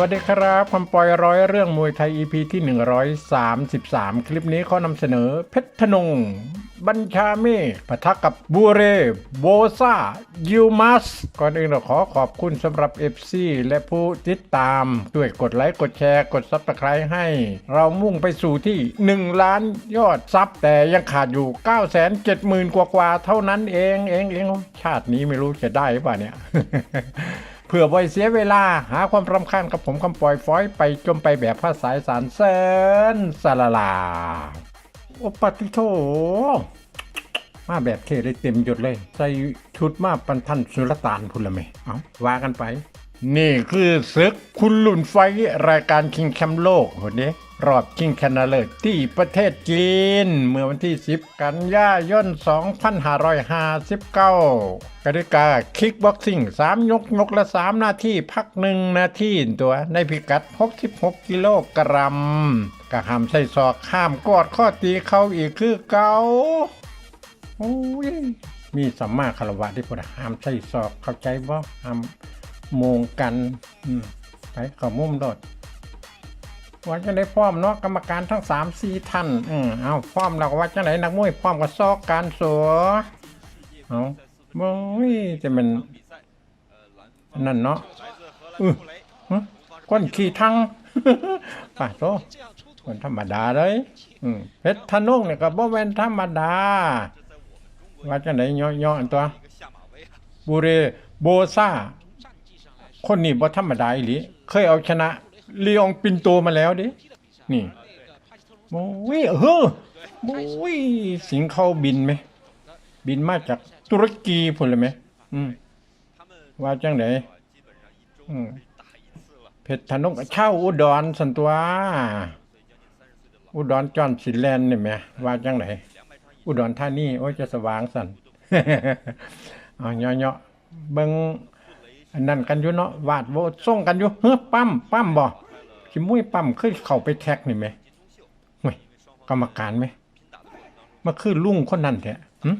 วัสดีครับคำปอยร้อยเรื่องมวยไทย EP ที่ 133 คลิปนี้เขานำเสนอ เพชรธนง บัญชาเมฆปะทะกับบูเรโบซายูมัส ก่อนอื่นเราขอขอบคุณสำหรับ FC และผู้ติดตามด้วยกดไลค์กดแชร์กดซับสไครต์ให้ เรามุ่งไปสู่ที่ 1 ล้านยอดซับ แต่ยังขาดอยู่ 9 7 0 0 0 0 กว่ากว่าๆเท่านั้นเองเองเองชาตินี้ไม่รู้จะได้หรือเปล่าเนี่ย เพื่อไว้เสียเวลาหาความรำคาญกับผมคำปล่อยฟอยไปจมไปแบบภาษาสารเซินสลาลาโอปติโทมาแบบเทเลยเต็มยดเลย ใส่ชุดมาปันทันสุลต่านพุละไหมเอาว่ากันไป นี่คือศึกคุณหลุนไฟรายการคิงแชมป์โลกคนนี้ รอบชิงชนะเลิศที่ประเทศจีน เมื่อวันที่ 10 กันยายน 2559กติกาคิกบ็อกซิ่ง 3 ยกยกละ 3 นาทีพัก1นาทีตัวในพิกัด 66 กิโลกรัมกะหามใส่ศอกห้ามกอดข้อตีเขาอีกคือเกาโอ้ยมีสัมมาคารวะที่พูดห้ามใส่ศอกเข้าใจบ่ห้ามมงกันไปเขามุมโดด ว่าจะได้พร้อมเนาะกรรมการทั้งสามสี่ท่านอืมเอาพร้อมเราก็ว่าจะไหนนักมวยพร้อมกับซอกการสัวเอาโอ้ยจะเป็นนั่นเนาะอือก้นขี่ทั้งป่ะโตคนธรรมดาเลยอืมเพชรธนุ่งเนี่ยก็บ่แม่นธรรมดา ว่าจะไหนย่อๆอันตัวบูเรโบซาคนนี้บ่ธรรมดาอีหลีเคยเอาชนะ ลีอองปินโตมาแล้วดิ นี่โอ้ยเออโอ้ยสิงเข้าบินไหม บินมาจากตุรกีพุ่นเลยไหมอืมว่าจังไหนอืมเพชรธนกเช่าอุดรสันตัว อุดรจอนสินแลนด์นี่แหมว่าจังไหนอุดรธานี่โอ้ยจะสว่างสันเอาเนาะเบิ่งอันนั้นกันอยู่เนาะวาดโวส่งกันอยู่เฮ้อปั๊มปั๊มบ่ สิมุ้ยปั๊มเคยเข้าไปแท็กนี่ไหมเว้ยกรรมการไหมมาคือลุงคนนั้นแท้หึ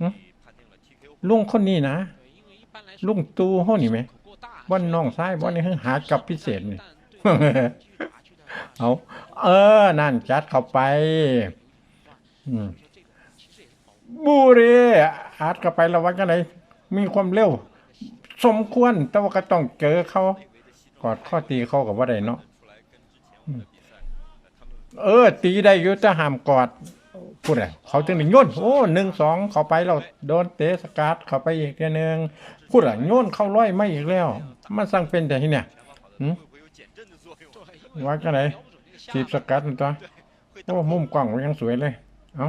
หึลุงคนนี้นะ ลุงตูเฮานี่ไหมบ่นน้องซ้ายบ่นี่คือหาจับพิเศษนี่เอาเออ นั่นจัดเข้าไปอืมบูเรอาจเข้าไประวังกันไหนมีความเร็ว สมควรแต่ว่าก็ต้องเจอเขา กอดข้อตีเข้ากับว่าไดเนาะเออ ตีได้ยู่แต่ห้ามกอดพูดอะไรเขาจึงหนึ่งย่นโอ้หนึ่งสองเขาไปเราโดนเตะสกัดเขาไปอีกเทีหนึ่งพูดอะไรย่นเข้าร้อยไม่อีกแล้ว มันสั่งเป็นแต่ที่เนี่ยหืมว่ากันไหนจีบสกัดนั่นตัวโอ้มุมกล้องมันยังสวยเลย เอา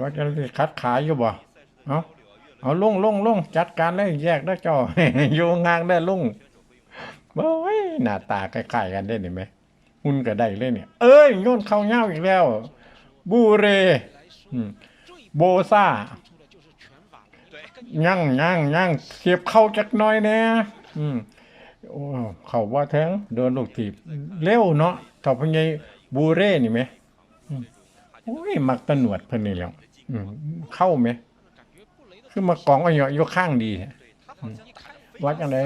ว่าจะคัดขายอยู่บ่เอาเอาลุงลุงลุงจัดการเลยแยกได้เจ้าอยู่งางได้ลุง โอ้ยหน้าตาคล้ายๆกันได้เห็นไหมหุ่นก็ได้เลยเนี่ย เอ้ยโยนเข้าเงาอีกแล้ว บูเรโบซ่ายั่งยั่งยั่งเสียบเข้าจักน้อยแน่อืมโอ้เขาว่าแทงโดนลูกถีบเร็วเนาะถ้าพญายบูเร่นี่ไหมโอ้ยมักตะหนวดเพิ่นนี่แล้วเข้าไหมคือมากองไว้เหยอยู่ข้างดีวัดกันเลย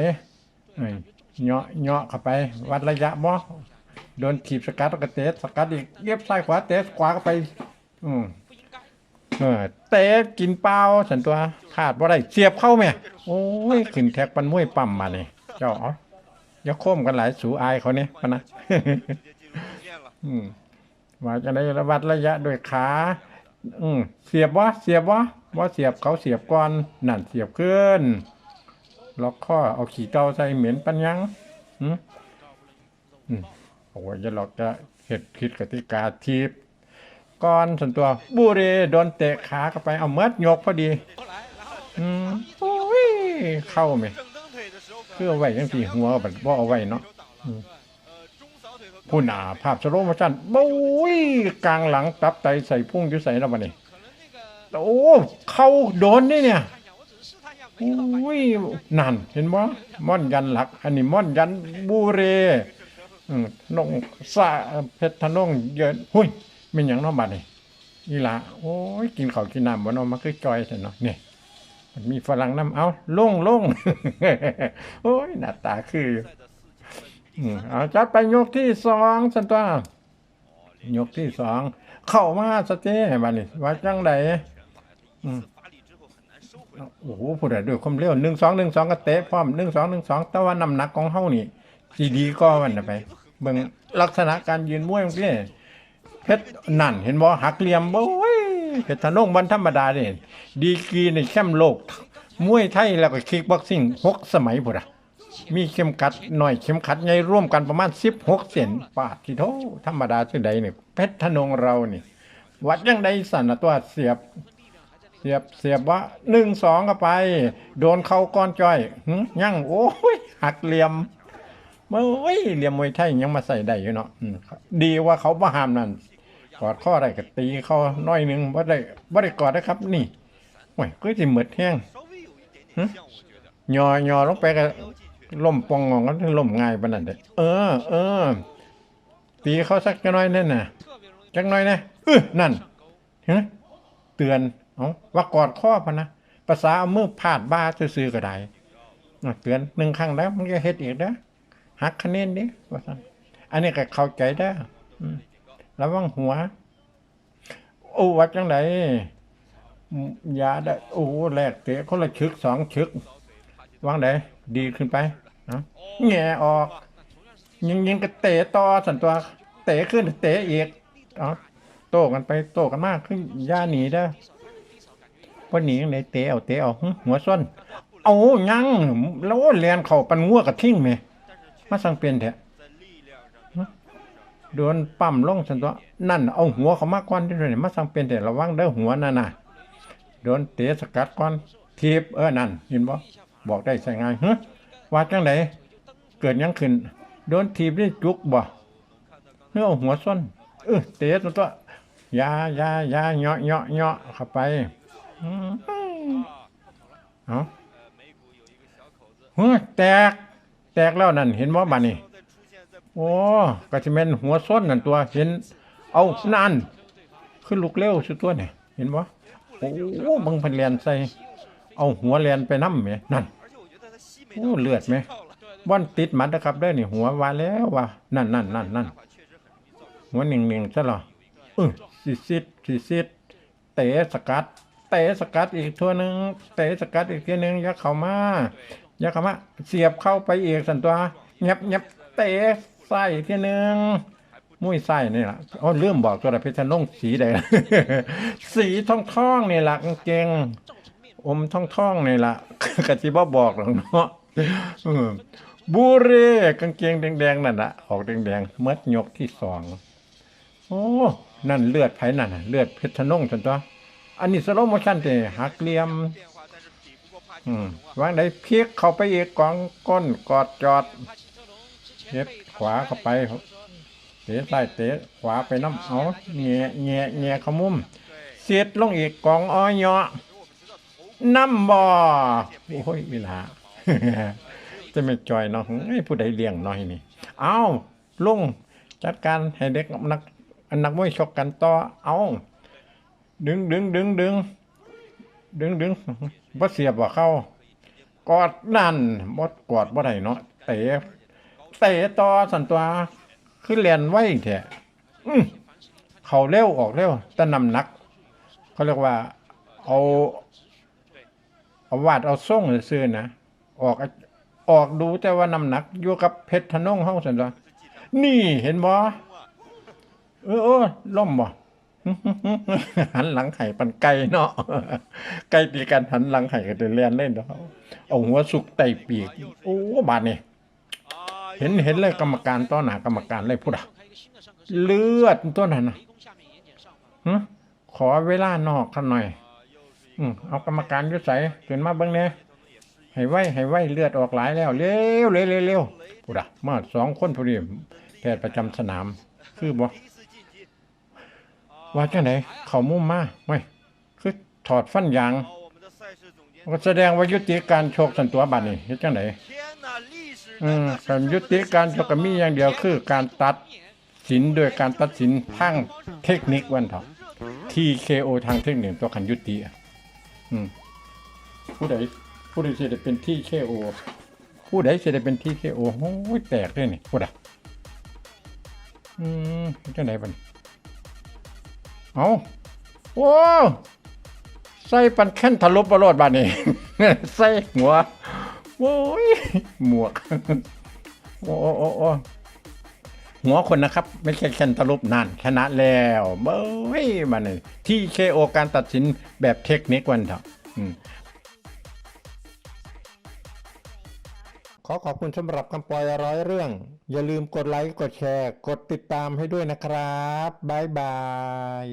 เอ้ยเหาะเหาะเข้าไป วัดระยะบ่โดนถีบสกัดแล้วก็เตะสกัดอีกเย็บซ้ายขวาเตะขวาเข้าไป อืมเออเตะกินเปล่าสันตัวขาดบ่ได้เสียบเข้าแม่โอ้ยขึ้นแท็กปันมวยปั๊มมานี่เจ้าเอาอย่าโค้มกันหลายสูอายเขาเนี่ยปะนะอืมว่าจะได้ระวัดระยะด้วยขา อืมเสียบวะเสียบวะว่าเสียบเขาเสียบก่อนนั่นเสียบขึ้น ล็อกข้อเอาขี่เตาใส่เหม็นปัญญังอืมอืมโอ้ยจะหลอกจะเหตุคิดกติกาทีบก่อนส่วนตัวบูเรโดนเตะขาเข้าไปเอาเมิดยกพอดี อืมโอ้ยเข้าไหมเคือเอไว้ยังสีหัวแบบว่าเอาไว้เนาะผู้หนาภาพสโลโมชั่นบุ้ยกลางหลังตับไตใส่พุ่งยู่ใส่แล้วมันนี่โอ้ เข้าโดนนี่เนี่ย อุ้ยนั่น เห็นบ่ม่อนยันหลัก อันนี้ม่อนยันบูเรอนงสะเพชรธนงเยินหุ้ยเป็นหยังเนาะบัดนี่อีหละโอ้ยกินข้าวกินน้ำบ่เนาะมันคือจอยซั่เนาะนี่มันมีฝรั่งน้ำเอาลงลงโอ้ยหน้าตาคืออยู่อืมเอาจัดไปยกที่สองสันตัวยกที่สองเข้ามาสเต้บัดนี้ว่าจังใดอืม โอ้โหพูดได้ด้วยความเร็วหนึ่งสองหนึ่งสองก็เตะพร้อมหนึ่งสองหนึ่งสองแต่ว่าน้ำหนักของเฮานี่สีดีก็วันนะไปเบิ่งลักษณะการยืนมวยของพี่เพชรนั่นเห็นบ่หักเหลี่ยมบ่โอ้ยเพชรธนงบันธรรมดาเด้ดีกรีในแชมป์โลกมวยไทยแล้วก็คิกบ็อกซิ่งหกสมัยพุ่นอะมีเข็มขัดหน่อยเข็มขัดใหญ่ร่วมกันประมาณ16เซนปาดที่โทธรรมดาชื่ใดเนี่ยเพชรธนงเรานี่วัดยังใดสันนะตัวเสียบ เสียบเสียบว่าหนึ่งสองก็ไป โดนเขาก้อนจ้อยหึยั่งโอ้ยหักเหลี่ยมมื่อยเหลี่ยมมวยไทยยังมาใส่ได้อยู่เนาะดีว่าเขาบ่หามนั่นกอดข้ออะไรก็ตีเขาน้อยหนึ่งบ่ได้บ่ได้กอดนะครับ นี่โอ้ยก็สิหมดแห้งยอยอลงไปก็ล่มปองงองก็ล่มง่ายไปนั่นเด้เออ เออ ตีเขาสักน้อยนั่นน่ะจักน้อยนะเออนั่นเห็นเตือน เอาว่ากอดข้อพะนะภาษาเอามือพาดบ้าซื่อๆก็ได้เตือนหนึ่งครั้งแล้วมันจะเฮ็ดอีกเด้อหักคะแนนดิว่าซั่นอันนี้ก็เข้าใจได้ออืมระวังหัว โอ้วัดจังไดยาได้ โอ้แลกเตะคนละชึกสองชึกวางไดดีขึ้นไปเนะแง่ออก ยิงยิงก็เตะต่อสันตัว เตะขึ้นเตะอีกเอโต้กันไปโต้กันมากขึ้นย่าหนีเด้ วันนี้เลยเตะเอาเตะเอาหัวส้นเอายังแล้วเรียนเข่าปันงัวกับทิ้งไหมมาสังเปลี่ยนแท้โดนปั๊มล่องสันตัวนั่นเอาหัวเขามากกว่าที่เลยมาสังเปลี่ยนแท้ระวังเด้อหัวนั่นน่ะโดนเตะสกัดก่อนทีบเออนั่นยินบ่บอกได้ใช่ไงฮะว่าจังไหนเกิดยังขึ้นโดนทีบนี่จุกบ่เนื้อหัวส้นเออเตะสันตัวยายายาเงาะเงาะเงาะเข้าไป เอาเฮ้ยแตก แตกแล้วนั่น เห็นว่าบานนี่โอ้กระชิเมนหัวส้นนั่นตัว เห็น เอานั่นขึ้นลูกเร็วสุดตัวเนี่ยเห็นว่โอ้บังพันเรียนใส่ เอาหัวเรียนไปน้ำไหมนั่นโอ้เลือดไหมบ้อนติดมัดนะครับได้นี่หัววาแล้ววะนั่นนั่นนั่นนั่นหัวหนึ่งหนึ่งใช่หรอเออสิซิดสิซิดเตะสกัด เตะสกัดอีกตัวหนึ่งเตะสกัดอีกทีหนึ่งยักเข้ามายักเข้ามาเสียบเข้าไปอีกสันตัวเงียบเงียบเตะใส่อีกทีหนึ่งมุ้ยใส่นี่แหละอ๋อลืมบอกตัวละเพชรนงสีใดสีทองทองนี่แหละกางเกงอมทองทองนี่แหละกะจิบ่บอกหรอกเนาะบูเร่กางเกงแดงๆนั่นน่ะออกแดงๆมื่อยกที่สองโอ้นั่นเลือดไผ่นั่นเลือดเพชรนงจันตัว อันนี้สโลโมชันแต่หักเหลี่ยมวางได้พลิกเข้าไปอีกกองก้นกอดจอดเย็บขวาเข้าไปเตะใต้เตะขวาไปน้ำเอาเงี้ยเงี้ยเงี้ยขมุมเสียดลงอีกกองอ้อยอน้ำบ่อโอ้ยเวลาจะไม่จอยเนาะงไอ้ผู้ใดเลี้ยงน้อยนี่ เอาลุงจัดการให้เด็กนักนักมวยชกกันต่อเอา ดึงดึงดึงดึงดึงดึงบ่เสียบบ่เข้ากอดนั่นบ่กอดบ่ได้เนาะเตะเตะต่อสันตัวคือเรียนไว้แท้อื้อเขาเร็วออกเร็วแต่นำหนัก เขาเรียกว่า เอาเอาวาดเอาส่งซื่อๆนะออกออกดูแต่ว่าน้ำหนักอยู่กับเพชรธนงเฮาซั่นว่านี่เห็นบ่เออเออล่มบ่ หันหลังไห่ปันไก่เนาะไก่ตีกันหันหลังไห่กันเรียนเล่นเนาะเอาหัวสุกไตปีกโอ้บาดเนี่ยเห็นเห็นเลยกรรมการต้อนหากรรมการเลยพูดอะเลือดต้วนั้นนะขอเวลานอกขันหน่อยเอากรรมการยุสัยเห็นมาบ้างเนี่ยให้ไว้ให้ไวเลือดออกหลายแล้วเร็วเร็วเร็วพูดอะมาสองคนพอดีแพทย์ประจำสนาม คือบ่ ว่าจังไหนเขามุ่มมาไม่คือถอดฟันยางก็แสดงว่ายุติการโชคสันตัวบัตรนี่เฮ็ดจังไหนอืมการยุติการโชคกมีอย่างเดียวคือ การตัดสินโดยการตัดสินทางเทคนิควันทอเถาเคโอทางเทคนิคตัวขันยุติอืมผู้ใดผู้ใดเสียไดเป็นทีเคโอผู้ใดเสียไดเป็นทีเคโอโอ้ยแตกเลยนี่ผู้ใดอืมจังไหนบัดน เอาโอ้ใส่ปันแค่นทะลุบรอดบาดนี่ใส่หัวโอ้ยหมวก โอ้โอ้โอ้หัวคนนะครับ ไม่ใช่แคนทะลุนั่นชนะแล้วเบ้ยมาหนึ่งที่เคโอการตัดสินแบบเทคนิควันเถอะ ขอขอบคุณสำหรับคำปล่อยร้อยเรื่อง อย่าลืมกดไลค์ กดแชร์ กดติดตามให้ด้วยนะครับ บ๊ายบาย